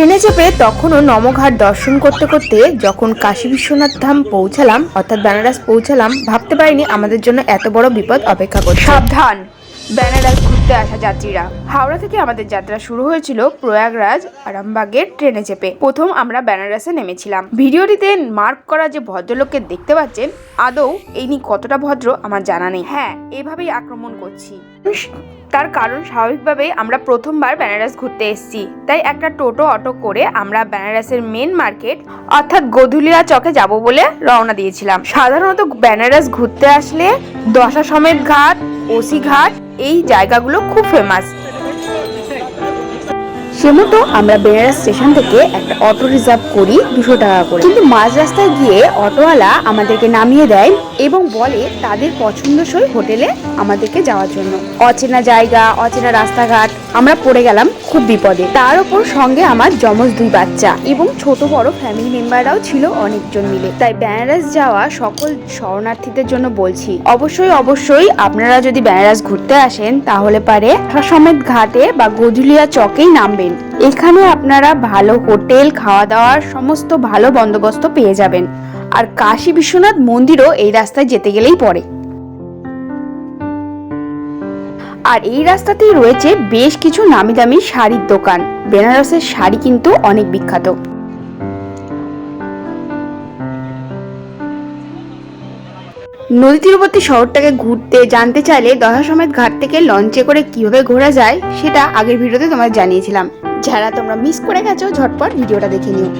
ট্রেনে চেপে তখনও নমঘাট দর্শন করতে করতে যখন কাশী বিশ্বনাথ ধাম পৌঁছালাম, অর্থাৎ বেনারস পৌঁছালাম, ভাবতে পারিনি আমাদের জন্য এত বড় বিপদ অপেক্ষা করছে। সাবধান। বেনারস ঘুরতে আসা যাত্রীরা। হাওড়া থেকে আমাদের যাত্রা শুরু হয়েছিল প্রয়াগরাজ আরামবাগের ট্রেনে চেপে। প্রথম আমরা বেনারসে নেমেছিলাম। ভিডিওটিতে মার্ক করা যে ভদ্রলোককে দেখতে পাচ্ছেন, আদৌ এই নিয়ে কতটা ভদ্র আমার জানা নেই। হ্যাঁ এভাবেই আক্রমণ করছি। তার কারণ স্বাভাবিকভাবেই আমরা প্রথমবার বেনারস ঘুরতে এসেছি। তাই একটা টোটো অটো করে আমরা বেনারসের মেন মার্কেট, অর্থাৎ গধুলিয়া চকে যাব বলে রওনা দিয়েছিলাম। সাধারণত বেনারস ঘুরতে আসলে দশা সমেত ঘাট, ওসি ঘাট এই জায়গাগুলো খুব ফেমাস সে মতো আমরা বেনারস স্টেশন থেকে একটা অটো রিজার্ভ করি দুশো টাকা করে। কিন্তু মাঝ রাস্তায় গিয়ে অটোওয়ালা আমাদেরকে নামিয়ে দেয় এবং বলে তাদের পছন্দসই হোটেলে আমাদেরকে যাওয়ার জন্য। অচেনা জায়গা, অচেনা রাস্তাঘাট, আমরা পড়ে গেলাম খুব বিপদে। তার উপর সঙ্গে আমার যমজ দুই বাচ্চা এবং ছোট বড় ফ্যামিলি মেম্বাররাও ছিল অনেকজন মিলে। তাই বেনারস যাওয়া সকল শরণার্থীদের জন্য বলছি, অবশ্যই অবশ্যই আপনারা যদি বেনারস ঘুরতে আসেন তাহলে পারে সমেত ঘাটে বা গজুলিয়া চকেই নামবেন এখানে আপনারা ভালো হোটেল খাওয়া দাওয়ার সমস্ত ভালো বন্দোবস্ত পেয়ে যাবেন। আর কাশী বিশ্বনাথ মন্দিরও এই রাস্তায় যেতে গেলেই পড়ে। আর এই রাস্তাতেই রয়েছে বেশ কিছু নামি দামি শাড়ির দোকান। বেনারসের শাড়ি কিন্তু অনেক বিখ্যাত। নদী তীরবর্তী শহরটাকে ঘুরতে, জানতে চাইলে দশা সমেত ঘাট থেকে লঞ্চে করে কীভাবে ঘোরা যায়, সেটা আগের ভিডিওতে তোমাদের জানিয়েছিলাম। যারা তোমরা মিস করে গেছো, ঝটপট ভিডিওটা দেখে নিও।